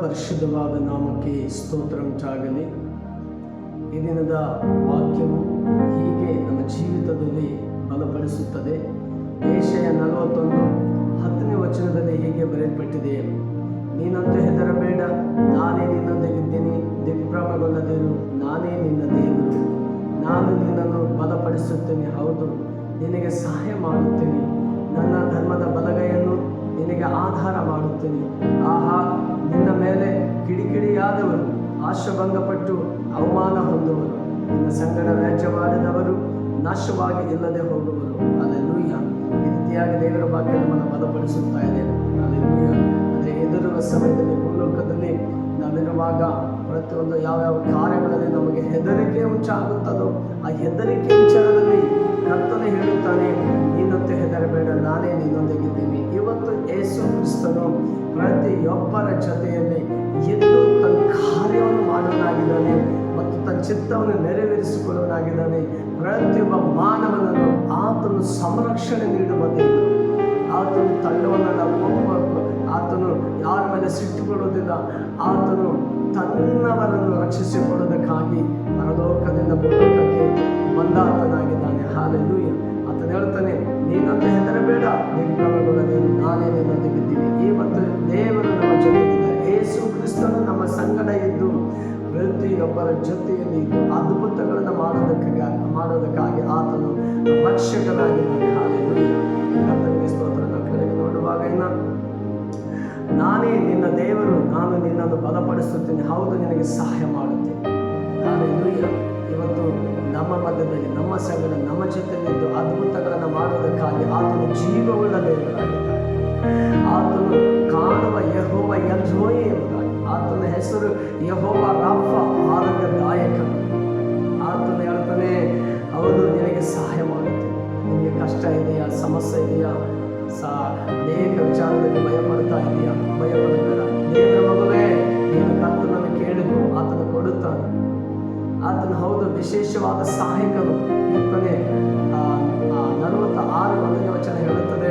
ಪರಿಶುದ್ಧವಾದ ನಾಮಕ್ಕೆ ಸ್ತೋತ್ರ ಉಂಟಾಗಲಿ ಈ ದಿನದ ವಾಕ್ಯವು ಹೀಗೆ ನಮ್ಮ ಜೀವಿತದಲ್ಲಿ ಬಲಪಡಿಸುತ್ತದೆ. ಏಷಯ ನಲವತ್ತೊಂದು ಹತ್ತನೇ ವಚನದಲ್ಲಿ ಹೀಗೆ ಬರೆಯಲ್ಪಟ್ಟಿದೆ. ನೀನಂತೂ ಹೆದರಬೇಡ, ನಾನೇ ನಿನ್ನೊಂದಿಗಿದ್ದೀನಿ ದಿಗ್ಭ್ರಮಗೊಳ್ಳದಿರು, ನಾನೇ ನಿನ್ನ ದೇವರು. ನಾನು ನಿನ್ನನ್ನು ಬಲಪಡಿಸುತ್ತೇನೆ, ಹೌದು, ನಿನಗೆ ಸಹಾಯ ಮಾಡುತ್ತೇನೆ. ನನ್ನ ಧರ್ಮದ ಬಲಗೈಯನ್ನು ನಿನಗೆ ಆಧಾರ ಮಾಡುತ್ತೇನೆ. ಆಹಾ ನಿನ್ನ ಮೇಲೆ ಕಿಡಿಕಿಡಿಯಾದವರು, ಆಶಭಂಗಪಟ್ಟು ಅವಮಾನ ಹೊಂದುವರು. ನಿನ್ನ ಸಂಗಡ ವ್ಯಾಜ್ಯವಾಡಿದವರು, ನಾಶವಾಗಿ ಇಲ್ಲದೆ ಹೋಗುವರು. ಅಲ್ಲೆಲ್ಲೂಯ್ಯ ಈ ರೀತಿಯಾಗಿ ದೇವರ ಭಾಗ್ಯ ನಮ್ಮನ್ನು ಬಲಪಡಿಸುತ್ತಾ ಇದೆ. ಅಲ್ಲೆಲ್ಲೂಯ್ಯ ಅಂದರೆ ಎದುರುವ ಸಮಯದಲ್ಲಿ, ಭೂಲೋಕದಲ್ಲಿ ನಾವಿರುವಾಗ ಪ್ರತಿಯೊಂದು ಯಾವ್ಯಾವ ಕಾರ್ಯಗಳಲ್ಲಿ ನಮಗೆ ಹೆದರಿಕೆ ಉಂಟಾಗುತ್ತದೋ, ಆ ಹೆದರಿಕೆ ವಿಚಾರದಲ್ಲಿ ಕರ್ತನೆ ಹೇಳುತ್ತಾನೆ ನೀನಂತೆ ಹೆದರಬೇಡ, ನಾನೇ ನಿನ್ನೊಂದಿಗಿದ್ದೀನಿ. ಇವತ್ತು ಯೇಸು ಕ್ರಿಸ್ತನು ಪ್ರತಿಯೊಬ್ಬರ ಜೊತೆಯಲ್ಲಿ ಎದ್ದು ತನ್ನ ಕಾರ್ಯವನ್ನು ಮಾಡೋನಾಗಿದ್ದಾನೆ ಮತ್ತು ತನ್ನ ಚಿತ್ತವನ್ನು ನೆರವೇರಿಸಿಕೊಳ್ಳಲಾಗಿದ್ದಾನೆ ಪ್ರತಿಯೊಬ್ಬ ಮಾನವನನ್ನು ಆತನು ಸಂರಕ್ಷಣೆ ನೀಡುವ ದೇವರು. ಆತನು ನಾವು ಒಬ್ಬ ಆತನು ಯಾರ ಮೇಲೆ ಸಿಟ್ಟುಕೊಳ್ಳುವುದಿಲ್ಲ. ಆತನು ತನ್ನವರನ್ನು ರಕ್ಷಿಸಿಕೊಳ್ಳುವುದಕ್ಕಾಗಿ ಪರಲೋಕದಿಂದ ಭೂಲೋಕಕ್ಕೆ ಬಂದಾತನಾಗಿದ್ದಾನೆ ಹಾಲೆಲ್ಲೂಯ್ಯ. ಆತನು ಹೇಳ್ತಾನೆ ನೀನಂತ ಹೆದರಬೇಡ ನಿರ್ಭ್ರಮಗೊಳ್ಳದೇನು ನಾನೇ ನಿನ್ನೊಂದಿಗಿದ್ದೀನಿ ಇವತ್ತು ದೇವರು ನಮ್ಮ ಜೊತೆಗಿದ್ದಾರೆ ಏಸು ಕ್ರಿಸ್ತನು ನಮ್ಮ ಸಂಗಡ ಇದ್ದು ಪ್ರತಿಯೊಬ್ಬರ ಜೊತೆಯಲ್ಲಿ ಇದ್ದು ಅದ್ಭುತಗಳನ್ನು ಮಾಡೋದಕ್ಕೆ ಮಾಡೋದಕ್ಕಾಗಿ ಆತನು ರಕ್ಷಕನಾಗಿದ್ದಾನೆ. ಹಾಲೆಲ್ಲೂಯ್ಯ. ಸ್ತೋತ್ರ ನಾವು ಕೆಳಗೆ ನೋಡುವಾಗ ಇನ್ನ, ನಾನೇ ನಿನ್ನ ದೇವರು, ನಾನು ನಿನ್ನನ್ನು ಬಲಪಡಿಸುತ್ತೇನೆ, ಹೌದು, ನಿನಗೆ ಸಹಾಯ ಮಾಡುತ್ತೇನೆ. ಹಾಲೆಲ್ಲೂಯ್ಯ. ಇವತ್ತು ನಮ್ಮ ಮಧ್ಯದಲ್ಲಿ, ನಮ್ಮ ಸಂಗಡ ನಮ್ಮ ಜೊತೆಯಲ್ಲಿದ್ದು ಅದ್ಭುತಗಳನ್ನು ಮಾಡುವುದಕ್ಕಾಗಿ ಆತನು ಜೀವವುಳ್ಳ ದೇವರಾಗಿದ್ದಾನೆ ಆತನು ಕಾಣುವ ಯಹೋವ ಯಲ್ಜೋಯೆ ಎಂಬುದಾಗಿ. ಆತನ ಹೆಸರು ಯಹೋವ ರಾಫ ಆರೋಗ್ಯದಾಯಕ ಆತನು ಹೇಳ್ತಾನೆ ಅವನು ನಿನಗೆ ಸಹಾಯ ಮಾಡುತ್ತೆ. ನಿಮಗೆ ಕಷ್ಟ ಇದೆಯಾ? ಸಮಸ್ಯೆ ಇದೆಯಾ? ಸಾ ಅನೇಕ ವಿಚಾರದಲ್ಲಿ ಭಯ ಪಡ್ತಾ ಇದೆಯಾ? ಭಯ ಪಡಬೇಡ ದೇವರ ಮಗುವೇ ನೀನು ಕರ್ತನನ್ನು ಕೇಳಿದು ಆತನು ಕೊಡುತ್ತಾನೆ. ಆತನು ಹೌದು, ವಿಶೇಷವಾದ ಸಹಾಯಕನು ಇರ್ತದೆ. ನಲವತ್ತ ಆರು ಒಂದನೇ ವಚನ ಹೇಳುತ್ತದೆ,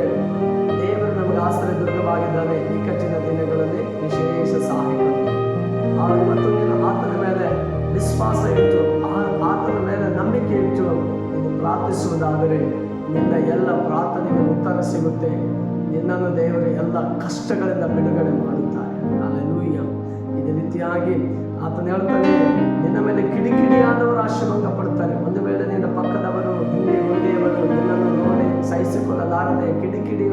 ದೇವರು ನಮಗೆ ಆಸರೆ ದುರ್ಗವಾಗಿದ್ದಾನೆ ಇಕ್ಕಟ್ಟಿನ ದಿನಗಳಲ್ಲಿ ವಿಶೇಷ ಸಹಾಯಕರು. ಆ ಇವತ್ತು ನೀನು ಆತನ ಮೇಲೆ ವಿಶ್ವಾಸ ಇಟ್ಟು ಆತನ ಮೇಲೆ ನಂಬಿಕೆ ಇಟ್ಟು ನೀನು ಪ್ರಾರ್ಥಿಸುವುದಾದರೆ ನಿನ್ನ ಎಲ್ಲ ಪ್ರಾರ್ಥನೆಗೆ ಉತ್ತರ ಸಿಗುತ್ತೆ. ನಿನ್ನನ್ನು ದೇವರು ಎಲ್ಲ ಕಷ್ಟಗಳಿಂದ ಬಿಡುಗಡೆ ಮಾಡುತ್ತಾರೆ. ಅಲ್ಲೆಲ್ಲೂಯ್ಯ ಇದೇ ರೀತಿಯಾಗಿ ಆತನ ಹೇಳ್ತಾನೆ ನಿನ್ನ ಮೇಲೆ ಕಿಡಿಕಿಡಿಯಾದವರು ಆಶ್ರಮಂಗ ಪಡ್ತಾರೆ ಒಂದು ವೇಳೆ ನಿನ್ನ ಪಕ್ಕದವರು, ಹಿಂದೆ ಮುಂದೆಯವರು ನಿನ್ನನ್ನು ನೋಡಿ ಸಹಿಸಿಕೊಳ್ಳಲಾರದೆ ಕಿಡಿಕಿಡಿ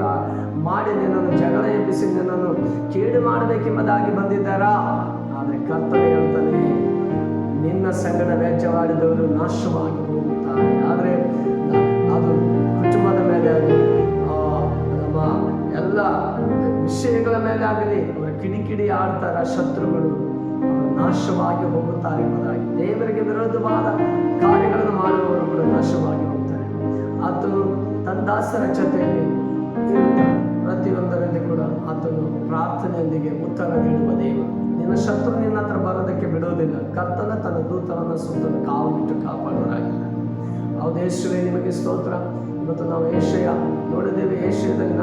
ಮಾಡಿ ನಿನ್ನನ್ನು ಜಗಳ ಎಬ್ಬಿಸಿ ನಿನ್ನನ್ನು ಕೇಡು ಮಾಡಬೇಕೆಂಬುದಾಗಿ ಬಂದಿದ್ದಾರಾ? ಆದರೆ ಕರ್ತನೆ ಹೇಳ್ತಾನೆ ನಿನ್ನ ಸಂಗಡ ವ್ಯಾಜ್ಯವಾಡಿದವರು ನಾಶವಾಗಿ ಹೋಗುತ್ತಾರೆ. ಆದರೆ ಅದು ಕುಟುಂಬದ ಮೇಲೆ ವಿಷಯಗಳ ಮೇಲೆ ಆಗಲಿ ಅವರ ಕಿಡಿಕಿಡಿ ಆಡ್ತಾರ ಶತ್ರುಗಳು ನಾಶವಾಗಿ ಹೋಗುತ್ತಾರೆ ಎಂಬುದಾಗಿ ದೇವರಿಗೆ ವಿರೋಧವಾದ ಕಾರ್ಯಗಳನ್ನು ಮಾಡುವವರು ಕೂಡ ನಾಶವಾಗಿ ಹೋಗ್ತಾರೆ. ಆತನು ತನ್ನ ದಾಸರ ಜೊತೆಯಲ್ಲಿ ಪ್ರತಿಯೊಂದರಲ್ಲಿ ಕೂಡ ಆತನು ಪ್ರಾರ್ಥನೆಯೊಂದಿಗೆ ಉತ್ತರ ನೀಡುವ ದೇವರು ನಿನ್ನ ಶತ್ರು ನಿನ್ನ ಹತ್ರ ಬರೋದಕ್ಕೆ ಬಿಡುವುದಿಲ್ಲ. ಕರ್ತನ ತನ್ನ ದೂತನ ಸುತ್ತಲೂ ಕಾವು ಬಿಟ್ಟು ಕಾಪಾಡುವರಾಗಿದ್ದಾನೆ ಹೌದೇಶ್ವರೇ ನಿಮಗೆ ಸ್ತೋತ್ರ. ಇವತ್ತು ನಾವು ಏಷ್ಯ ನೋಡಿದ್ದೇವೆ. ಏಷ್ಯದಲ್ಲಿ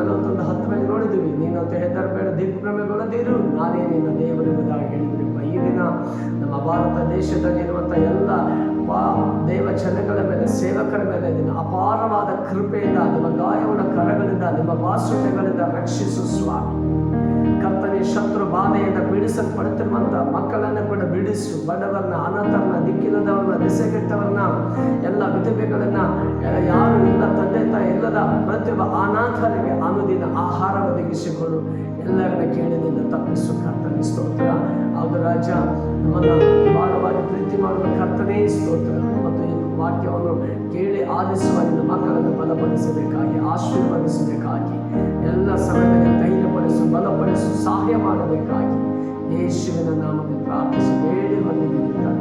ಹತ್ತು ಮೇಲೆ ನೋಡಿದ್ದೀವಿ. ನೀನಂತ ಹೆದರಬೇಡ ದಿಗ್ಭ್ರಮೆಗೊಳ್ಳದಿರು ನಾನೇ. ನಿನ್ನ ದೇವರಿರುವುದಾಗಿ ಹೇಳಿದ್ರಿಪ್ಪ ಈ ದಿನ ನಮ್ಮ ಭಾರತ ದೇಶದಲ್ಲಿರುವಂಥ ಎಲ್ಲ ಪಾ ದೇವ ಜನಗಳ ಮೇಲೆ, ಸೇವಕರ ಮೇಲೆ ನಿನ್ನ ಅಪಾರವಾದ ಕೃಪೆಯಿಂದ, ನಿಮ್ಮ ಗಾಯವುಳ್ಳ ಕರಗಳಿಂದ, ನಿಮ್ಮ ಬಾಸುಟೆಗಳಿಂದ ರಕ್ಷಿಸು ಸ್ವಾಮಿ. ಕರ್ತನೆ, ಶತ್ರು ಬಾಧೆಯಿಂದ ಪೀಡಿಸಲ್ಪಡುತ್ತಿರುವಂಥ ಮಕ್ಕಳನ್ನು ಬಿಡಿಸು. ಬಡವರನ್ನ ಅನಾಥರನ್ನ, ದಿಕ್ಕಿಲ್ಲದವ್ರನ್ನ, ದಿಸೆಗೆಟ್ಟವರನ್ನ, ಎಲ್ಲ ವಿಧವೆಗಳನ್ನ ಯಾರು ಇಲ್ಲ, ತಂದೆ, ತಾಯಿ ಇಲ್ಲದ ಪ್ರತಿಯೊಬ್ಬ ಅನಾಥರಿಗೆ ಅನುದಿನ ಆಹಾರ ಒದಗಿಸಿಕೊಂಡು. ಎಲ್ಲರನ್ನ ಕೇಳಿನಿಂದ ತಪ್ಪಿಸು. ಕರ್ತನೆ ಸ್ತೋತ್ರ. ಹೌದು ರಾಜ, ನಮ್ಮನ್ನ ಬಹಳವಾಗಿ ಪ್ರೀತಿ ಮಾಡುವ ಕರ್ತನೇ ಸ್ತೋತ್ರ. ಮತ್ತು ವಾಕ್ಯವನ್ನು ಕೇಳಿ ಆಲಿಸುವ ನಿನ್ನ ಮಕ್ಕಳನ್ನು ಬಲಪಡಿಸಬೇಕಾಗಿ, ಆಶೀರ್ವದಿಸಬೇಕಾಗಿ, ಎಲ್ಲ ಸಮಯದಲ್ಲಿ ಧೈರ್ಯಪಡಿಸು, ಬಲಪಡಿಸು, ಸಹಾಯ ಮಾಡಬೇಕಾಗಿ. യേശുവിന്റെ നാമത്തിൽ പ്രാർത്ഥിച്ച് വേണ്ടി വന്നിരിക്കുന്നത്